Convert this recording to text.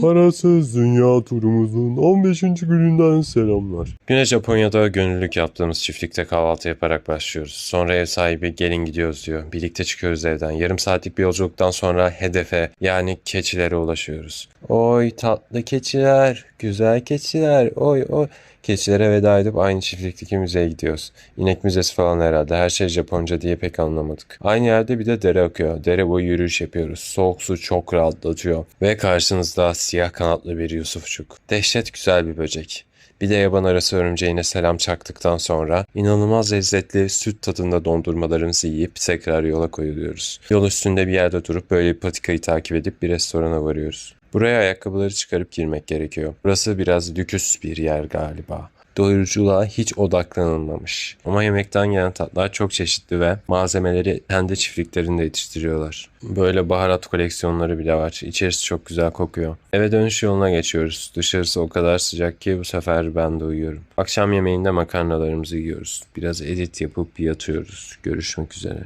Parasız Dünya turumuzun 15. gününden selamlar. Güne Japonya'da gönüllülük yaptığımız çiftlikte kahvaltı yaparak başlıyoruz. Sonra ev sahibi gelin gidiyoruz diyor. Birlikte çıkıyoruz evden. Yarım saatlik bir yolculuktan sonra hedefe yani keçilere ulaşıyoruz. Oy tatlı keçiler, güzel keçiler, oy oy. Keçilere veda edip aynı çiftlikteki müzeye gidiyoruz. İnek müzesi falan herhalde. Her şey Japonca diye pek anlamadık. Aynı yerde bir de dere akıyor. Dere boyu yürüyüş yapıyoruz. Soğuk su çok rahatlatıyor. Ve karşınızda siyah kanatlı bir Yusufçuk. Dehşet güzel bir böcek. Bir de yaban arası örümceğine selam çaktıktan sonra inanılmaz lezzetli süt tadında dondurmalarımızı yiyip tekrar yola koyuluyoruz. Yol üstünde bir yerde durup böyle bir patikayı takip edip bir restorana varıyoruz. Buraya ayakkabıları çıkarıp girmek gerekiyor. Burası biraz lüküs bir yer galiba. Doyuruculuğa hiç odaklanılmamış. Ama yemekten gelen tatlar çok çeşitli ve malzemeleri kendi çiftliklerinde yetiştiriyorlar. Böyle baharat koleksiyonları bile var. İçerisi çok güzel kokuyor. Eve dönüş yoluna geçiyoruz. Dışarısı o kadar sıcak ki bu sefer ben de uyuyorum. Akşam yemeğinde makarnalarımızı yiyoruz. Biraz edit yapıp yatıyoruz. Görüşmek üzere.